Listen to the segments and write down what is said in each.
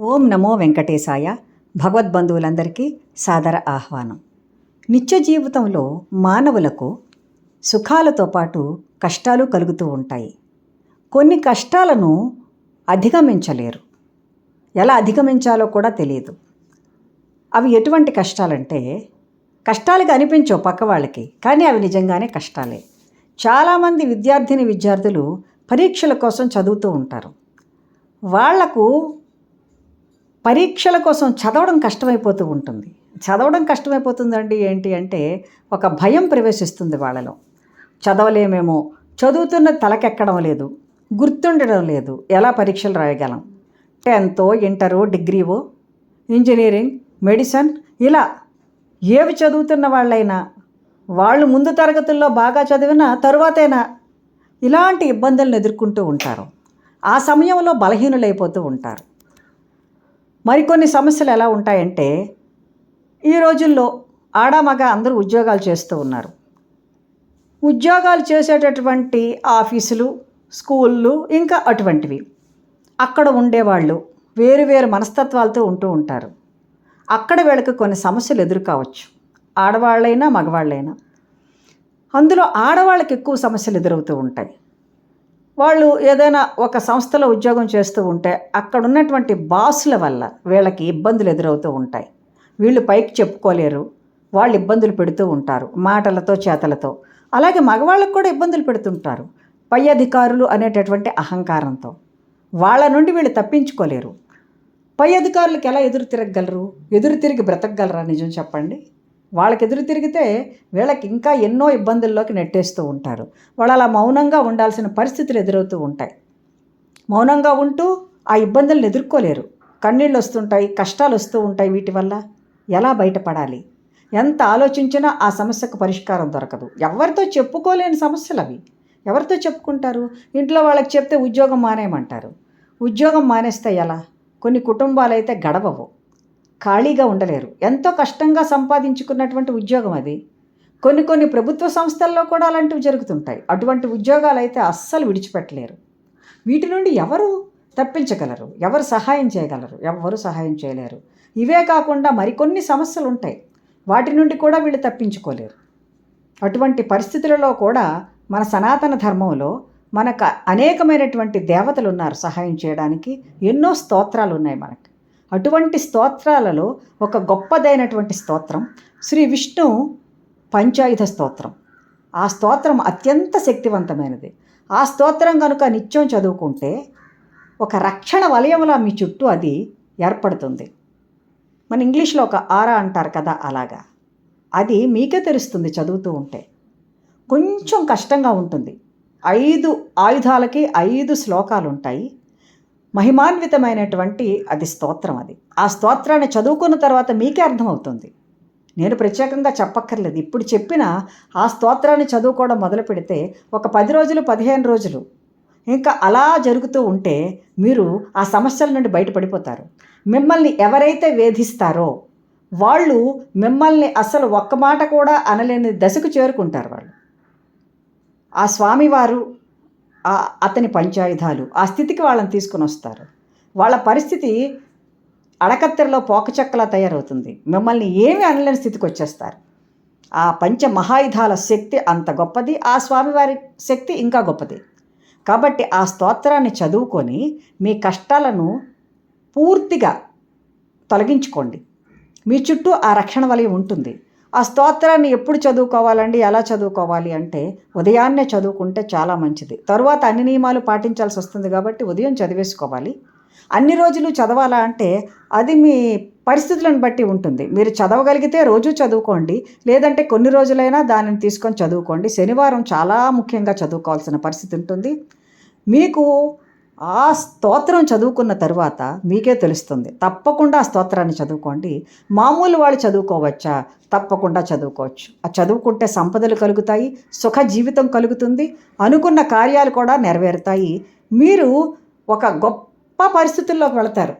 ఓం నమో వెంకటేశాయ. భగవద్బంధువులందరికీ సాదర ఆహ్వానం. నిత్య జీవితంలో మానవులకు సుఖాలతో పాటు కష్టాలు కలుగుతూ ఉంటాయి. కొన్ని కష్టాలను అధిగమించలేరు. ఎలా అధిగమించాలో కూడా తెలియదు. అవి ఎటువంటి కష్టాలంటే కష్టాలుగా అనిపించవు పక్క వాళ్ళకి కానీ అవి నిజంగానే కష్టాలే. చాలామంది విద్యార్థిని విద్యార్థులు పరీక్షల కోసం చదువుతూ ఉంటారు. వాళ్ళకు పరీక్షల కోసం చదవడం కష్టమైపోతూ ఉంటుంది. చదవడం కష్టమైపోతుందండి ఏంటి అంటే ఒక భయం ప్రవేశిస్తుంది వాళ్ళలో. చదవలేమేమో చదువుతున్న తలకెక్కడం లేదు గుర్తుండడం లేదు ఎలా పరీక్షలు రాయగలం? టెన్తో ఇంటరో డిగ్రీవో ఇంజనీరింగ్ మెడిసిన్ ఇలా ఏవి చదువుతున్న వాళ్ళైనా వాళ్ళు ముందు తరగతుల్లో బాగా చదివిన తరువాతైనా? ఇలాంటి ఇబ్బందులను ఎదుర్కొంటూ ఉంటారు. ఆ సమయంలో బలహీనులైపోతూ ఉంటారు. మరికొన్ని సమస్యలు ఎలా ఉంటాయంటే ఈ రోజుల్లో ఆడామగ అందరూ ఉద్యోగాలు చేస్తూ ఉన్నారు. ఉద్యోగాలు చేసేటటువంటి ఆఫీసులు స్కూళ్ళు ఇంకా అటువంటివి. అక్కడ ఉండేవాళ్ళు వేరు వేరు మనస్తత్వాలతో ఉంటూ ఉంటారు. అక్కడ వీళ్ళకి కొన్ని సమస్యలు ఎదురు కావచ్చు ఆడవాళ్ళైనా మగవాళ్ళైనా. అందులో ఆడవాళ్ళకి ఎక్కువ సమస్యలు ఎదురవుతూ ఉంటాయి. వాళ్ళు ఏదైనా ఒక సంస్థలో ఉద్యోగం చేస్తూ ఉంటే అక్కడ ఉన్నటువంటి బాసుల వల్ల వీళ్ళకి ఇబ్బందులు ఎదురవుతూ ఉంటాయి. వీళ్ళు పైకి చెప్పుకోలేరు. వాళ్ళు ఇబ్బందులు పెడుతూ ఉంటారు మాటలతో చేతలతో. అలాగే మగవాళ్ళకు కూడా ఇబ్బందులు పెడుతుంటారు. పై అధికారులు అనేటటువంటి అహంకారంతో. వాళ్ళ నుండి వీళ్ళు తప్పించుకోలేరు. పై అధికారులకు ఎలా ఎదురు తిరగగలరు? ఎదురు తిరిగి బ్రతకగలరా? నిజం చెప్పండి. వాళ్ళకి ఎదురు తిరిగితే వీళ్ళకి ఇంకా ఎన్నో ఇబ్బందుల్లోకి నెట్టేస్తూ ఉంటారు. వాళ్ళు అలా మౌనంగా ఉండాల్సిన పరిస్థితులు ఎదురవుతూ ఉంటాయి. మౌనంగా ఉంటూ ఆ ఇబ్బందులను ఎదుర్కోలేరు. కన్నీళ్ళు వస్తుంటాయి కష్టాలు వస్తూ ఉంటాయి వీటి వల్ల. ఎలా బయటపడాలి? ఎంత ఆలోచించినా ఆ సమస్యకు పరిష్కారం దొరకదు. ఎవరితో చెప్పుకోలేని సమస్యలు అవి. ఎవరితో చెప్పుకుంటారు? ఇంట్లో వాళ్ళకి చెప్తే ఉద్యోగం మానేయమంటారు. ఉద్యోగం మానేస్తే ఎలా? కొన్ని కుటుంబాలైతే గడవవు. ఖాళీగా ఉండలేరు. ఎంతో కష్టంగా సంపాదించుకున్నటువంటి ఉద్యోగం అది. కొన్ని కొన్ని ప్రభుత్వ సంస్థల్లో కూడా అలాంటివి జరుగుతుంటాయి. అటువంటి ఉద్యోగాలు అయితే అస్సలు విడిచిపెట్టలేరు. వీటి నుండి ఎవరు తప్పించగలరు? ఎవరు సహాయం చేయగలరు? ఎవరు సహాయం చేయలేరు? ఇవే కాకుండా మరికొన్ని సమస్యలు ఉంటాయి. వాటి నుండి కూడా వీళ్ళు తప్పించుకోలేరు. అటువంటి పరిస్థితులలో కూడా మన సనాతన ధర్మంలో మనకు అనేకమైనటువంటి దేవతలు ఉన్నారు సహాయం చేయడానికి. ఎన్నో స్తోత్రాలు ఉన్నాయి మనకి. అటువంటి స్తోత్రాలలో ఒక గొప్పదైనటువంటి స్తోత్రం శ్రీ విష్ణు పంచాయుధ స్తోత్రం. ఆ స్తోత్రం అత్యంత శక్తివంతమైనది. ఆ స్తోత్రం కనుక నిత్యం చదువుకుంటే ఒక రక్షణ వలయంలో మీ చుట్టూ అది ఏర్పడుతుంది. మన ఇంగ్లీష్లో ఒక ఆరా అంటారు కదా అలాగా. అది మీకే తెలుస్తుంది చదువుతూ ఉంటే. కొంచెం కష్టంగా ఉంటుంది. ఐదు ఆయుధాలకి ఐదు శ్లోకాలు ఉంటాయి మహిమాన్వితమైనటువంటి అది స్తోత్రం అది. ఆ స్తోత్రాన్ని చదువుకున్న తర్వాత మీకే అర్థమవుతుంది. నేను ప్రత్యేకంగా చెప్పక్కర్లేదు. ఇప్పుడు చెప్పిన ఆ స్తోత్రాన్ని చదువుకోవడం మొదలు పెడితే ఒక పది రోజులు పదిహేను రోజులు ఇంకా అలా జరుగుతూ ఉంటే మీరు ఆ సమస్యల నుండి బయటపడిపోతారు. మిమ్మల్ని ఎవరైతే వేధిస్తారో వాళ్ళు మిమ్మల్ని అసలు ఒక్క మాట కూడా అనలేని దశకు చేరుకుంటారు వాళ్ళు. ఆ స్వామివారు అతని పంచాయుధాలు ఆ స్థితికి వాళ్ళని తీసుకుని వస్తారు. వాళ్ళ పరిస్థితి అడకత్తెరలో పోకచెక్కలా తయారవుతుంది. మిమ్మల్ని ఏమి అనలేని స్థితికి వచ్చేస్తారు. ఆ పంచ మహాయుధాల శక్తి అంత గొప్పది ఆ స్వామివారి శక్తి ఇంకా గొప్పది. కాబట్టి ఆ స్తోత్రాన్ని చదువుకొని మీ కష్టాలను పూర్తిగా తొలగించుకోండి. మీ చుట్టూ ఆ రక్షణ వలయం ఉంటుంది. ఆ స్తోత్రాన్ని ఎప్పుడు చదువుకోవాలండి? ఎలా చదువుకోవాలి అంటే ఉదయాన్నే చదువుకుంటే చాలా మంచిది. తరువాత అన్ని నియమాలు పాటించాల్సి వస్తుంది కాబట్టి ఉదయం చదివేసుకోవాలి. అన్ని రోజులు చదవాలా అంటే అది మీ పరిస్థితులను బట్టి ఉంటుంది. మీరు చదవగలిగితే రోజు చదువుకోండి. లేదంటే కొన్ని రోజులైనా దానిని తీసుకొని చదువుకోండి. శనివారం చాలా ముఖ్యంగా చదువుకోవాల్సిన పరిస్థితి ఉంటుంది. మీకు ఆ స్తోత్రం చదువుకున్న తర్వాత మీకే తెలుస్తుంది. తప్పకుండా ఆ స్తోత్రాన్ని చదువుకోండి. మామూలు వాళ్ళు చదువుకోవచ్చా? తప్పకుండా చదువుకోవచ్చు. ఆ చదువుకుంటే సంపదలు కలుగుతాయి సుఖ జీవితం కలుగుతుంది అనుకున్న కార్యాలు కూడా నెరవేరుతాయి. మీరు ఒక గొప్ప పరిస్థితుల్లోకి వెళతారు.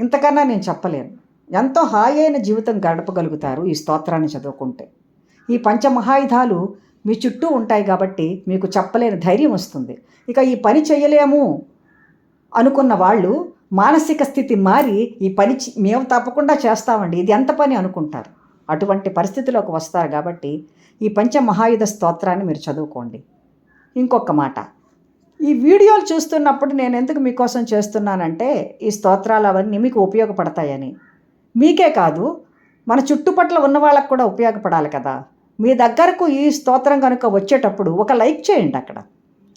ఇంతకన్నా నేను చెప్పలేను. ఎంతో హాయి అయిన జీవితం గడపగలుగుతారు ఈ స్తోత్రాన్ని చదువుకుంటే. ఈ పంచమహాయుధాలు మీ చుట్టూ ఉంటాయి కాబట్టి మీకు చెప్పలేని ధైర్యం వస్తుంది. ఇక ఈ పని చేయలేము అనుకున్న వాళ్ళు మానసిక స్థితి మారి ఈ పని చి- మేము తప్పకుండా చేస్తామండి. ఇది ఎంత పని అనుకుంటారు? అటువంటి పరిస్థితిలోకి వస్తారు కాబట్టి ఈ పంచ మహాయుధ స్తోత్రాన్ని మీరు చదువుకోండి. ఇంకొక మాట. ఈ వీడియోలు చూస్తున్నప్పుడు నేను ఎందుకు మీకోసం చేస్తున్నానంటే ఈ స్తోత్రాలు అవన్నీ మీకు ఉపయోగపడతాయని. మీకే కాదు మన చుట్టుపట్ల ఉన్న వాళ్ళకు కూడా ఉపయోగపడాలి కదా. మీ దగ్గరకు ఈ స్తోత్రం కనుక వచ్చేటప్పుడు ఒక లైక్ చేయండి అక్కడ.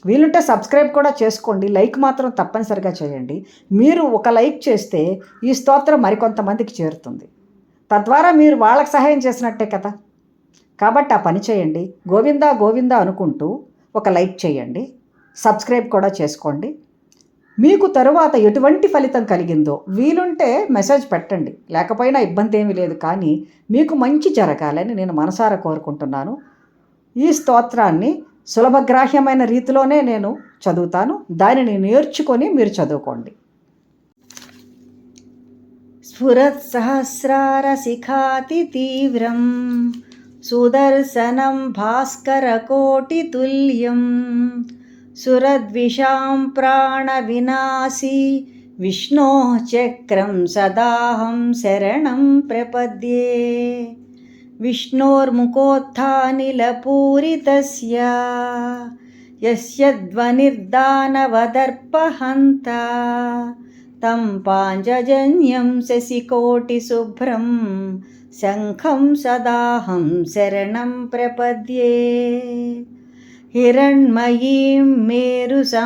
వీలుంటే సబ్స్క్రైబ్ కూడా చేసుకోండి. లైక్ మాత్రం తప్పనిసరిగా చేయండి. మీరు ఒక లైక్ చేస్తే ఈ స్తోత్రం మరికొంతమందికి చేరుతుంది. తద్వారా మీరు వాళ్ళకి సహాయం చేసినట్టే కదా. కాబట్టి ఆ పని చేయండి. గోవిందా గోవిందా అనుకుంటూ ఒక లైక్ చేయండి. సబ్స్క్రైబ్ కూడా చేసుకోండి. మీకు తరువాత ఎటువంటి ఫలితం కలిగిందో వీలుంటే మెసేజ్ పెట్టండి. లేకపోయినా ఇబ్బంది ఏమీ లేదు కానీ మీకు మంచి జరగాలని నేను మనసారా కోరుకుంటున్నాను. ఈ స్తోత్రాన్ని సులభగ్రాహ్యమైన రీతిలోనే నేను చదువుతాను. దానిని నేర్చుకొని మీరు చదువుకోండి. స్ఫురత్సహస్రారశిఖాతి తీవ్రం సుదర్శనం భాస్కరకోటితుల్యం सुरद्विषां प्राणविनाशी विष्णोः चक्रं सदाहं शरणं प्रपद्ये। विष्णोर्मुखोत्थानिलपूरितस्य यस्य ध्वनिर्दानवदर्पहन्ता तं पाञ्जजन्यं शशिकोटिशुभ्रं शङ्खं सदाहं शरणं प्रपद्ये। हिरण्मयीं मेरुसमानसारां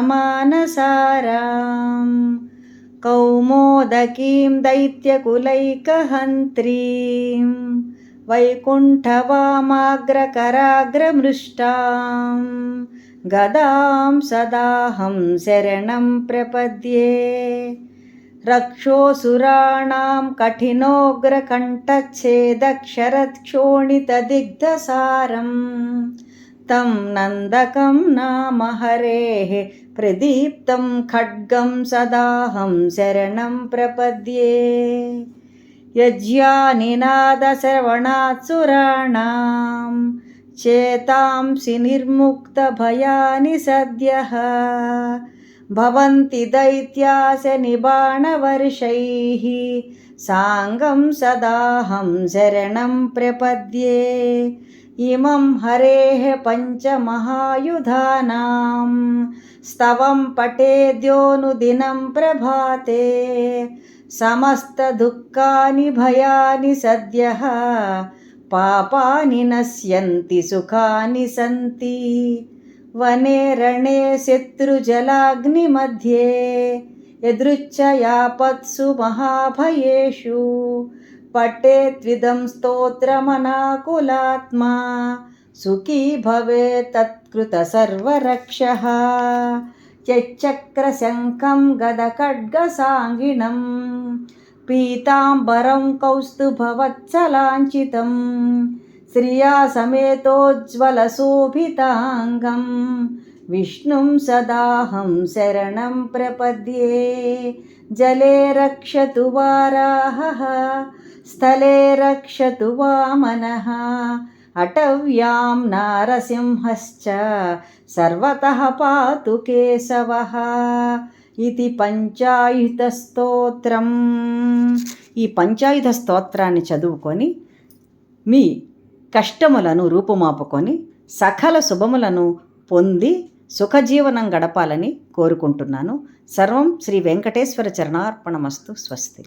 कौमोदकीं दैत्यकुलैकहन्त्रीं वैकुण्ठवामाग्रकराग्रमृष्टां गदां सदाहं शरणं प्रपद्ये। रक्षोऽसुराणां कठिनोग्रकण्ठच्छेदक्षरक्षोणितदिग्धसारं तं नन्दकं नाम हरेः प्रदीप्तं खड्गं सदाहं शरणं प्रपद्ये यज्ञानिनादश्रवणात् सुराणां चेतांसि निर्मुक्तभयानि सद्यः भवन्ति दैत्यास निबाणवर्षैः साङ्गं सदाहं शरणं प्रपद्ये इमं हरेः पञ्चमहायुधानां स्तवं पठेद्योनुदिनं प्रभाते। समस्तदुःखानि भयानि सद्यः। पापानि नश्यन्ति, सुखानि सन्ति। वने, रणे, शत्रुजलाग्निमध्ये। यदृच्छयापत्सु महाभयेषु। पठेत्विदं स्तोत्रमनाकुलात्मा। सुखी भवेत् तत्कृतसर्वरक्षः यच्चक्रशङ्खं गदखड्गसाङ्गिणं पीताम्बरं कौस्तुभवत्सलाञ्चितं। श्रिया समेतोज्ज्वलशोभिताङ्गं विष्णुं सदाहं शरणं प्रपद्ये जले रक्षतु वाराहः स्थले रक्षतु वामनः अटव्यां नारसिंहश्च सर्वतः पातु केशवः ఇది పంచాయుధ స్తోత్రం ఈ పంచాయుధ స్తోత్రాన్ని చదువుకొని మీ కష్టములను రూపుమాపుకొని సకల శుభములను పొంది సుఖజీవనం గడపాలని కోరుకుంటున్నాను. సర్వం శ్రీ వెంకటేశ్వర చరణార్పణమస్తు స్వస్తి.